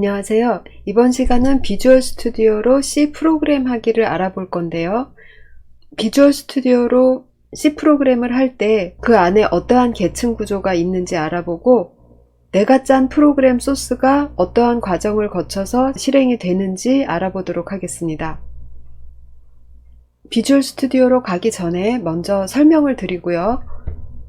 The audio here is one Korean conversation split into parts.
안녕하세요. 이번 시간은 비주얼 스튜디오로 C 프로그램 하기를 알아볼 건데요. 비주얼 스튜디오로 C 프로그램을 할 때 그 안에 어떠한 계층 구조가 있는지 알아보고 내가 짠 프로그램 소스가 어떠한 과정을 거쳐서 실행이 되는지 알아보도록 하겠습니다. 비주얼 스튜디오로 가기 전에 먼저 설명을 드리고요.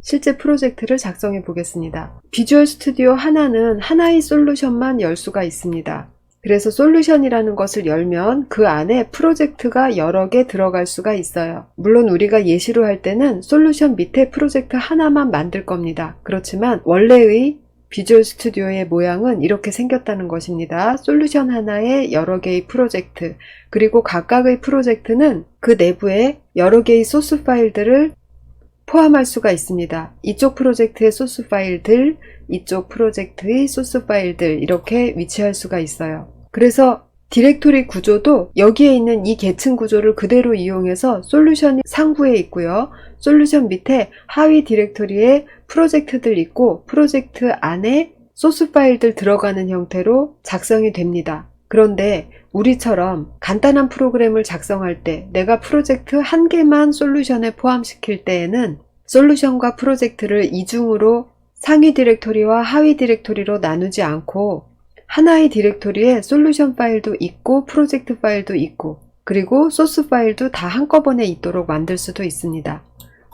실제 프로젝트를 작성해 보겠습니다. 비주얼 스튜디오 하나는 하나의 솔루션만 열 수가 있습니다. 그래서 솔루션이라는 것을 열면 그 안에 프로젝트가 여러 개 들어갈 수가 있어요. 물론 우리가 예시로 할 때는 솔루션 밑에 프로젝트 하나만 만들 겁니다. 그렇지만 원래의 비주얼 스튜디오의 모양은 이렇게 생겼다는 것입니다. 솔루션 하나에 여러 개의 프로젝트, 그리고 각각의 프로젝트는 그 내부에 여러 개의 소스 파일들을 포함할 수가 있습니다. 이쪽 프로젝트의 소스 파일들, 이쪽 프로젝트의 소스 파일들 이렇게 위치할 수가 있어요. 그래서 디렉토리 구조도 여기에 있는 이 계층 구조를 그대로 이용해서 솔루션이 상부에 있고요. 솔루션 밑에 하위 디렉토리에 프로젝트들 있고 프로젝트 안에 소스 파일들 들어가는 형태로 작성이 됩니다. 그런데 우리처럼 간단한 프로그램을 작성할 때 내가 프로젝트 한 개만 솔루션에 포함시킬 때에는 솔루션과 프로젝트를 이중으로 상위 디렉토리와 하위 디렉토리로 나누지 않고 하나의 디렉토리에 솔루션 파일도 있고 프로젝트 파일도 있고 그리고 소스 파일도 다 한꺼번에 있도록 만들 수도 있습니다.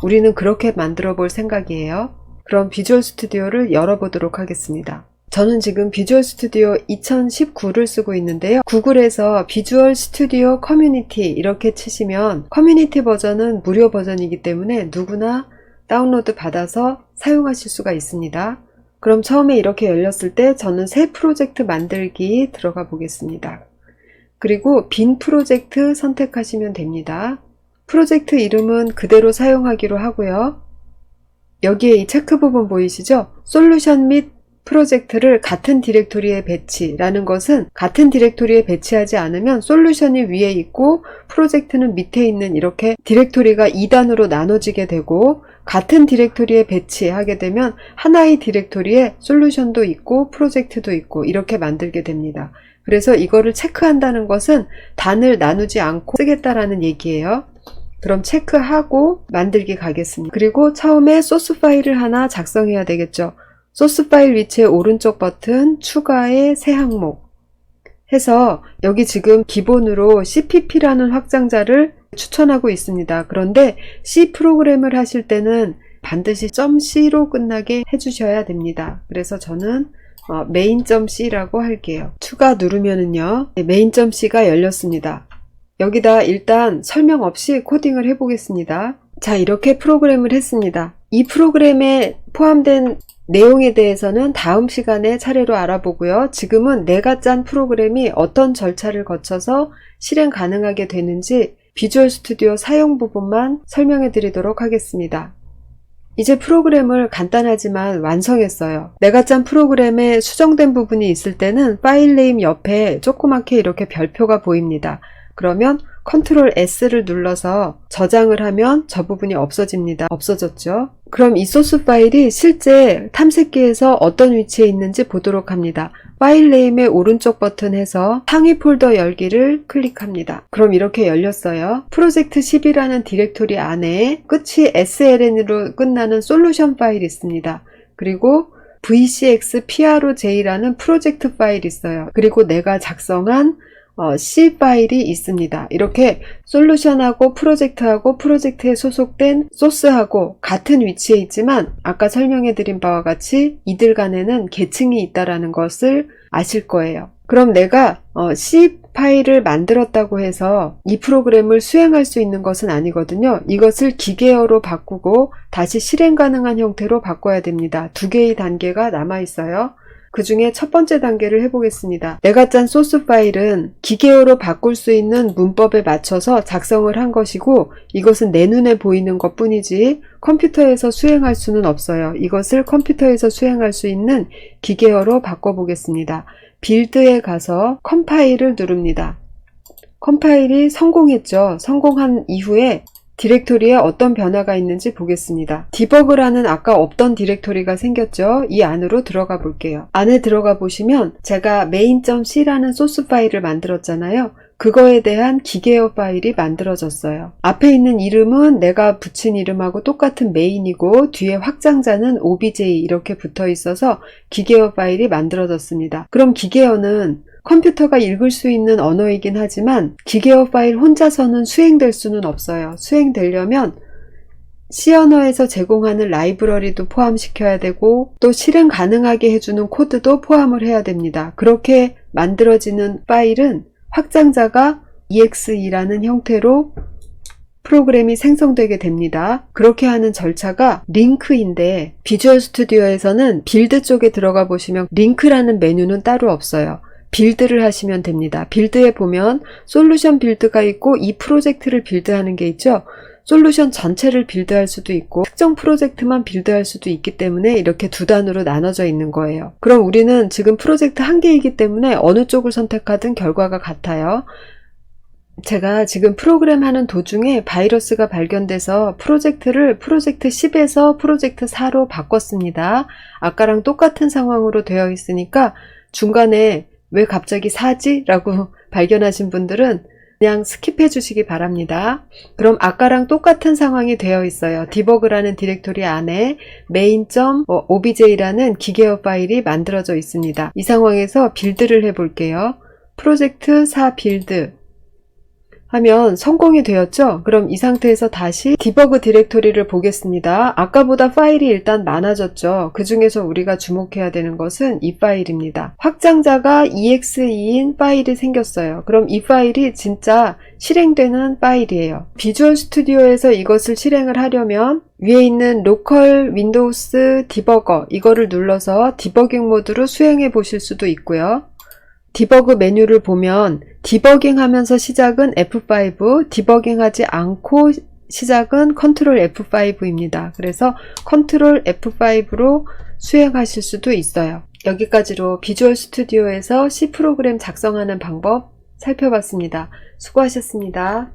우리는 그렇게 만들어 볼 생각이에요. 그럼 비주얼 스튜디오를 열어보도록 하겠습니다. 저는 지금 비주얼 스튜디오 2019를 쓰고 있는데요. 구글에서 비주얼 스튜디오 커뮤니티 이렇게 치시면 커뮤니티 버전은 무료 버전이기 때문에 누구나 다운로드 받아서 사용하실 수가 있습니다. 그럼 처음에 이렇게 열렸을 때 저는 새 프로젝트 만들기 들어가 보겠습니다. 그리고 빈 프로젝트 선택하시면 됩니다. 프로젝트 이름은 그대로 사용하기로 하고요. 여기에 이 체크 부분 보이시죠? 솔루션 및 프로젝트를 같은 디렉토리에 배치라는 것은 같은 디렉토리에 배치하지 않으면 솔루션이 위에 있고 프로젝트는 밑에 있는 이렇게 디렉토리가 2단으로 나눠지게 되고 같은 디렉토리에 배치하게 되면 하나의 디렉토리에 솔루션도 있고 프로젝트도 있고 이렇게 만들게 됩니다. 그래서 이거를 체크한다는 것은 단을 나누지 않고 쓰겠다라는 얘기예요. 그럼 체크하고 만들기 가겠습니다. 그리고 처음에 소스 파일을 하나 작성해야 되겠죠. 소스 파일 위치에 오른쪽 버튼 추가의 새 항목 해서 여기 지금 기본으로 cpp라는 확장자를 추천하고 있습니다. 그런데 C 프로그램을 하실 때는 반드시 .c로 끝나게 해주셔야 됩니다. 그래서 저는 어, main.c라고 할게요. 추가 누르면은요 네, main.c가 열렸습니다. 여기다 일단 설명 없이 코딩을 해보겠습니다. 자 이렇게 프로그램을 했습니다. 이 프로그램에 포함된 내용에 대해서는 다음 시간에 차례로 알아보고요. 지금은 내가 짠 프로그램이 어떤 절차를 거쳐서 실행 가능하게 되는지 비주얼 스튜디오 사용 부분만 설명해 드리도록 하겠습니다. 이제 프로그램을 간단하지만 완성했어요. 내가 짠 프로그램에 수정된 부분이 있을 때는 파일 네임 옆에 조그맣게 이렇게 별표가 보입니다. 그러면 컨트롤 S를 눌러서 저장을 하면 저 부분이 없어집니다. 없어졌죠? 그럼 이 소스 파일이 실제 탐색기에서 어떤 위치에 있는지 보도록 합니다. 파일 네임의 오른쪽 버튼에서 상위 폴더 열기를 클릭합니다. 그럼 이렇게 열렸어요. 프로젝트 10이라는 디렉토리 안에 끝이 sln으로 끝나는 솔루션 파일이 있습니다. 그리고 vcx proj라는 프로젝트 파일이 있어요. 그리고 내가 작성한 어, C 파일이 있습니다. 이렇게 솔루션하고 프로젝트하고 프로젝트에 소속된 소스하고 같은 위치에 있지만 아까 설명해 드린 바와 같이 이들 간에는 계층이 있다라는 것을 아실 거예요. 그럼 내가 어, C 파일을 만들었다고 해서 이 프로그램을 수행할 수 있는 것은 아니거든요. 이것을 기계어로 바꾸고 다시 실행 가능한 형태로 바꿔야 됩니다. 두 개의 단계가 남아 있어요. 그 중에 첫 번째 단계를 해보겠습니다. 내가 짠 소스 파일은 기계어로 바꿀 수 있는 문법에 맞춰서 작성을 한 것이고 이것은 내 눈에 보이는 것 뿐이지 컴퓨터에서 수행할 수는 없어요. 이것을 컴퓨터에서 수행할 수 있는 기계어로 바꿔보겠습니다. 빌드에 가서 컴파일을 누릅니다. 컴파일이 성공했죠. 성공한 이후에 디렉토리에 어떤 변화가 있는지 보겠습니다. 디버그라는 아까 없던 디렉토리가 생겼죠? 이 안으로 들어가 볼게요. 안에 들어가 보시면 제가 main.c라는 소스 파일을 만들었잖아요. 그거에 대한 기계어 파일이 만들어졌어요. 앞에 있는 이름은 내가 붙인 이름하고 똑같은 메인이고 뒤에 확장자는 obj 이렇게 붙어 있어서 기계어 파일이 만들어졌습니다. 그럼 기계어는 컴퓨터가 읽을 수 있는 언어이긴 하지만 기계어 파일 혼자서는 수행될 수는 없어요. 수행되려면 C 언어에서 제공하는 라이브러리도 포함시켜야 되고 또 실행 가능하게 해주는 코드도 포함을 해야 됩니다. 그렇게 만들어지는 파일은 확장자가 exe라는 형태로 프로그램이 생성되게 됩니다. 그렇게 하는 절차가 링크인데 비주얼 스튜디오에서는 빌드 쪽에 들어가 보시면 링크라는 메뉴는 따로 없어요. 빌드를 하시면 됩니다. 빌드에 보면 솔루션 빌드가 있고 이 프로젝트를 빌드하는 게 있죠. 솔루션 전체를 빌드할 수도 있고 특정 프로젝트만 빌드할 수도 있기 때문에 이렇게 두 단으로 나눠져 있는 거예요. 그럼 우리는 지금 프로젝트 한 개이기 때문에 어느 쪽을 선택하든 결과가 같아요. 제가 지금 프로그램 하는 도중에 바이러스가 발견돼서 프로젝트를 프로젝트 10에서 프로젝트 4로 바꿨습니다. 아까랑 똑같은 상황으로 되어 있으니까 중간에 왜 갑자기 4지? 라고 발견하신 분들은 그냥 스킵해 주시기 바랍니다. 그럼 아까랑 똑같은 상황이 되어 있어요. 디버그라는 디렉토리 안에 main.obj라는 기계어 파일이 만들어져 있습니다. 이 상황에서 빌드를 해 볼게요. 프로젝트 4 빌드 하면 성공이 되었죠? 그럼 이 상태에서 다시 디버그 디렉토리를 보겠습니다. 아까보다 파일이 일단 많아졌죠? 그 중에서 우리가 주목해야 되는 것은 이 파일입니다. 확장자가 exe인 파일이 생겼어요. 그럼 이 파일이 진짜 실행되는 파일이에요. 비주얼 스튜디오에서 이것을 실행을 하려면 위에 있는 로컬 윈도우스 디버거 이거를 눌러서 디버깅 모드로 수행해 보실 수도 있고요. 디버그 메뉴를 보면 디버깅 하면서 시작은 F5, 디버깅 하지 않고 시작은 컨트롤 F5입니다. 그래서 컨트롤 F5로 수행하실 수도 있어요. 여기까지로 비주얼 스튜디오에서 C 프로그램 작성하는 방법 살펴봤습니다. 수고하셨습니다.